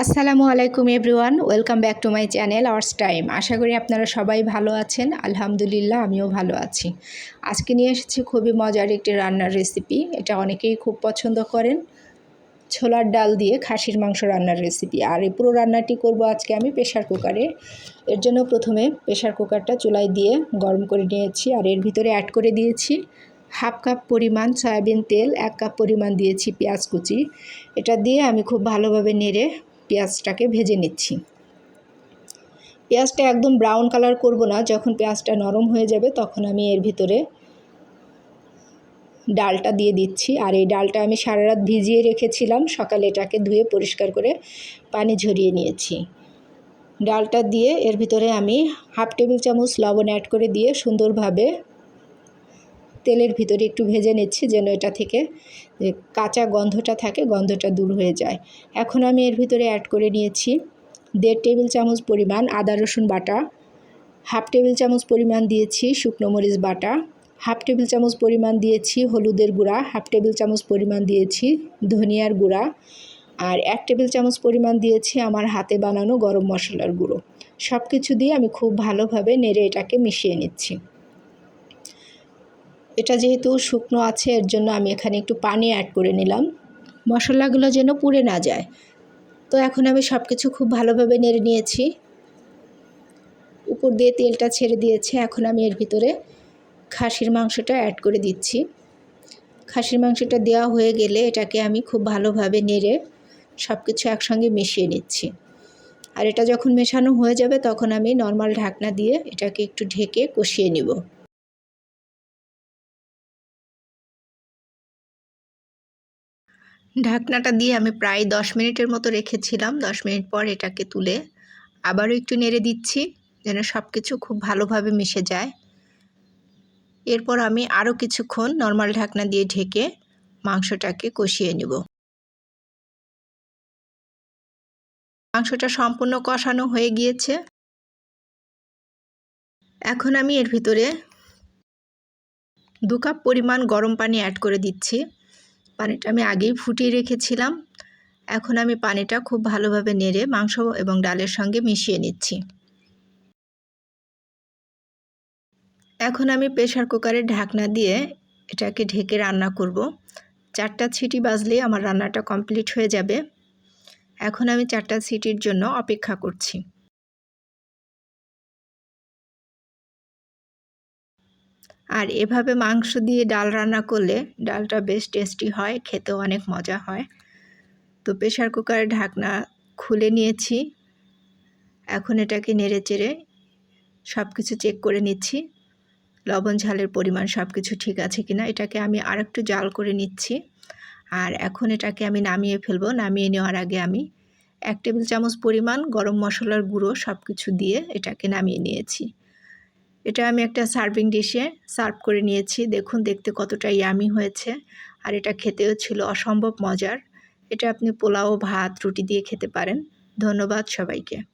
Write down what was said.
আসসালামু আলাইকুম everyone, welcome back to my channel ours time. আশা করি আপনারা সবাই ভালো আছেন, আলহামদুলিল্লাহ আমিও ভালো আছি। আজকে নিয়ে এসেছি খুবই মজার একটি রান্নার রেসিপি, এটা অনেকেই খুব পছন্দ করেন। ছোলার ডাল দিয়ে খাসির মাংস রান্নার রেসিপি। আর এই পুরো রান্নাটি করব আজকে আমি প্রেশার কুকারে। এর জন্য প্রথমে প্রেশার কুকারটা চুলায় দিয়ে গরম করে নিয়েছি আর এর ভিতরে অ্যাড করে দিয়েছি হাফ কাপ পরিমাণ সয়াবিন তেল, এক কাপ পরিমাণ দিয়েছি পেঁয়াজ কুচি। এটা দিয়ে আমি খুব ভালোভাবে নেড়ে পেঁয়াজটাকে ভেজে নিচ্ছি। পেঁয়াজটা একদম ব্রাউন কালার করব না, যখন পেঁয়াজটা নরম হয়ে যাবে তখন আমি এর ভিতরে ডালটা দিয়ে দিচ্ছি। আর এই ডালটা আমি সারা রাত ভিজিয়ে রেখেছিলাম, সকালে এটাকে ধুয়ে পরিষ্কার করে পানি ঝরিয়ে নিয়েছি। ডালটা দিয়ে এর ভিতরে আমি হাফ টেবিল চামচ লবণ অ্যাড করে দিয়ে সুন্দরভাবে তেলের ভিতরে একটু ভেজে নিচ্ছি যেন এটা থেকে কাঁচা গন্ধটা থাকে, গন্ধটা দূর হয়ে যায়। এখন আমি এর ভিতরে অ্যাড করে নিয়েছি দেড় টেবিল চামচ পরিমাণ আদা, রসুন বাটা, হাফ টেবিল চামচ পরিমাণ দিয়েছি শুকনো মরিচ বাটা, হাফ টেবিল চামচ পরিমাণ দিয়েছি হলুদের গুঁড়া, হাফ টেবিল চামচ পরিমাণ দিয়েছি ধনিয়ার গুঁড়া আর এক টেবিল চামচ পরিমাণ দিয়েছি আমার হাতে বানানো গরম মশলার গুঁড়ো। সব কিছু দিয়ে আমি খুব ভালোভাবে নেড়ে এটাকে মিশিয়ে নিচ্ছি। এটা যেহেতু শুকনো আছে, এর জন্য আমি এখানে একটু পানি অ্যাড করে নিলাম। মশলাগুলো যেন পুড়ে না যায়। তো এখন আমি সব কিছু খুব ভালোভাবে নেড়ে নিয়েছি। উপর দিয়ে তেলটা ছেড়ে দিয়েছে। এখন আমি এর ভিতরে খাসির মাংসটা অ্যাড করে দিচ্ছি। খাসির মাংসটা দেওয়া হয়ে গেলে এটাকে আমি খুব ভালোভাবে নেড়ে সব কিছু একসঙ্গে মিশিয়ে নিচ্ছি। আর এটা যখন মেশানো হয়ে যাবে, তখন আমি নর্মাল ঢাকনা দিয়ে এটাকে একটু ঢেকে কষিয়ে নিব। ঢাকনাটা দিয়ে আমি প্রায় দশ মিনিটের মতো রেখেছিলাম। দশ মিনিট পর এটাকে তুলে আবারও একটু নেড়ে দিচ্ছি, যেন সব কিছু খুব ভালোভাবে মিশে যায়। এরপর আমি আরও কিছুক্ষণ নর্মাল ঢাকনা দিয়ে ঢেকে মাংসটাকে কষিয়ে নেব। মাংসটা সম্পূর্ণ কষানো হয়ে গিয়েছে। এখন আমি এর ভিতরে দু কাপ পরিমাণ গরম পানি অ্যাড করে দিচ্ছি। পানিটা আমি আগেই ফুটিয়ে রেখেছিলাম। এখন আমি পানিটা খুব ভালোভাবে নেড়ে মাংস এবং ডালের সঙ্গে মিশিয়ে নিচ্ছি। এখন আমি প্রেশার কুকারের ঢাকনা দিয়ে এটাকে ঢেকে রান্না করব। চারটা ছিটি বাজলেই আমার রান্নাটা কমপ্লিট হয়ে যাবে। এখন আমি চারটা সিটির জন্য অপেক্ষা করছি। আর এভাবে মাংস দিয়ে ডাল রান্না করলে ডালটা বেশ টেস্টি হয়, খেতেও অনেক মজা হয়। তো প্রেশার কুকারের ঢাকনা খুলে নিয়েছি। এখন এটাকে নেড়ে চেড়ে সব কিছু চেক করে নিচ্ছি। লবণ ঝালের পরিমাণ সব কিছু ঠিক আছে কিনা, এটাকে আমি আরেকটু জাল করে নিচ্ছি। আর এখন এটাকে আমি নামিয়ে ফেলব। নামিয়ে নেওয়ার আগে আমি এক টেবিল চামচ পরিমাণ গরম মশলার গুঁড়ো সব কিছু দিয়ে এটাকে নামিয়ে নিয়েছি। এটা আমি একটা সার্ভিং ডিশে সার্ভ করে নিয়েছি। দেখুন, দেখতে কতটা ইয়ামি হয়েছে। আর এটা খেতেও ছিল অসম্ভব মজার। এটা আপনি পোলাও, ভাত, রুটি দিয়ে খেতে পারেন। ধন্যবাদ সবাইকে।